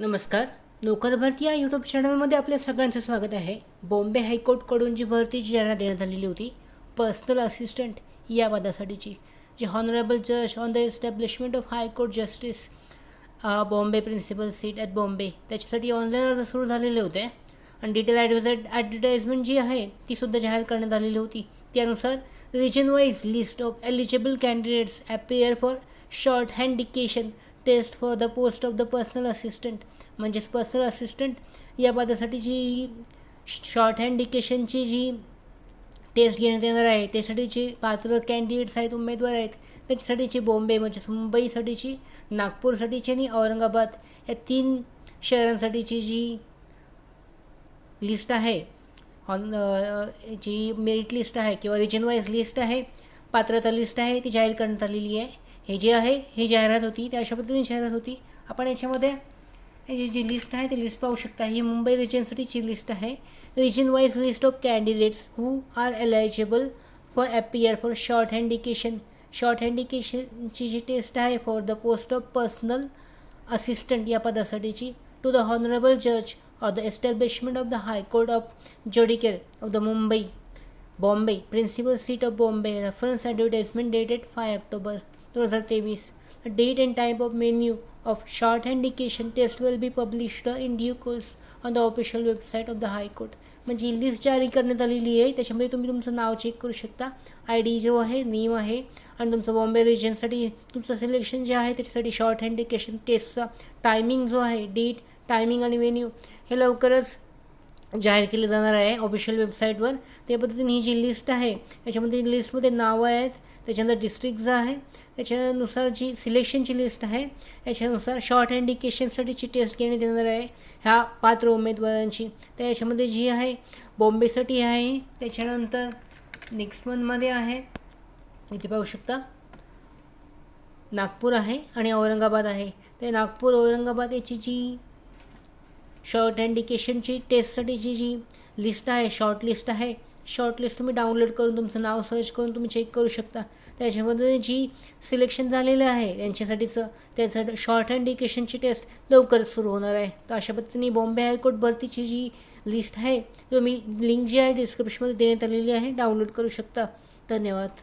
नमस्कार. नोकर भरती या यूट्यूब चॅनलमध्ये आपल्या सगळ्यांचं स्वागत आहे. बॉम्बे हायकोर्टकडून जी भरतीची जाहिरात देण्यात आलेली होती पर्सनल असिस्टंट या पदासाठीची जे हॉनरेबल जज on the establishment of high court justice Bombay principal seat at Bombay त्याच्यासाठी ऑनलाईन अर्ज सुरू झालेले होते. आणि डिटेल ॲडव्हर्टाईज ॲडव्हर्टाईजमेंट जी आहे तीसुद्धा जाहीर करण्यात आलेली होती. त्यानुसार region wise list of eligible candidates appear for shorthand dictation test for the post of the personal assistant म्हणजेच पर्सनल असिस्टंट या पदासाठी जी शॉर्ट हँडिकेशनची जी टेस्ट घेण्यात येणार आहे त्यासाठीचे पात्र कॅन्डिडेट्स आहेत उमेदवार आहेत त्याच्यासाठीची बॉम्बे म्हणजे मुंबईसाठीची नागपूरसाठीची आणि औरंगाबाद या तीन शहरांसाठीची जी लिस्ट आहे ऑन जी मेरिट लिस्ट आहे किंवा रिजन वाईज लिस्ट आहे पात्रता लिस्ट आहे ती जाहीर करण्यात आलेली आहे. हे जे आहे ही जाहिरात होती त्या अशा पद्धतीने जाहिरात होती. आपण याच्यामध्ये जी जी लिस्ट आहे ती लिस्ट पाहू शकता. ही मुंबई रिजनसाठीची लिस्ट आहे. Region wise list of candidates who are eligible for appear for shorthand dictation short हँडिकेशनची जी टेस्ट आहे for the post of personal assistant या पदासाठीची टू द हॉनरेबल जज of the establishment of the high court of judicature of the Mumbai Bombay principal seat of Bombay reference advertisement dated five October दोन हजार तेवीस. Date and type of menu of short dictation test will be published in due course on the official website of the high court म्हणजे list जारी करण्यात आलेली आहे. त्याच्यामध्ये तुम्ही तुमचं नाव चेक करू शकता. आय डी जो आहे नेम आहे आणि तुमचं बॉम्बे रिजनसाठी तुमचं सिलेक्शन जे आहे त्याच्यासाठी शॉर्ट हँडिकेशन टेस्टचा टायमिंग जो आहे डेट टायमिंग आणि वेन्यू हे लवकरच जाहीर केलं जाणार आहे ऑफिशियल वेबसाईटवर त्या पद्धतीने ही जी लिस्ट आहे याच्यामध्ये लिस्टमध्ये नावं आहेत त्याच्यानंतर डिस्ट्रिक्ट आहे त्याच्यानुसार जी सिलेक्शनची लिस्ट आहे याच्यानुसार शॉर्ट इंडिकेशनसाठीची टेस्ट घेण्यात येणार आहे ह्या पात्र उमेदवारांची. तर याच्यामध्ये जी आहे बॉम्बेसाठी आहे त्याच्यानंतर नेक्स्ट मंथमध्ये आहे इथे पाहू शकता. नागपूर आहे आणि औरंगाबाद आहे. ते नागपूर औरंगाबाद याची जी शॉर्ट हँडिकेशनची टेस्टसाठीची जी लिस्ट आहे शॉर्ट लिस्ट आहे शॉर्ट लिस्ट तुम्ही डाउनलोड करून तुमचं नाव सर्च करून तुम्ही चेक करू शकता. त्याच्यामध्ये जी सिलेक्शन झालेलं आहे त्यांच्यासाठीचं त्याचं शॉर्ट हँडिकेशनची टेस्ट लवकरच सुरू होणार आहे. तर अशा पद्धतीने बॉम्बे हायकोर्ट भरतीची जी लिस्ट आहे तुम्ही लिंक जी आहे डिस्क्रिप्शनमध्ये देण्यात आलेली आहे डाउनलोड करू शकता. धन्यवाद.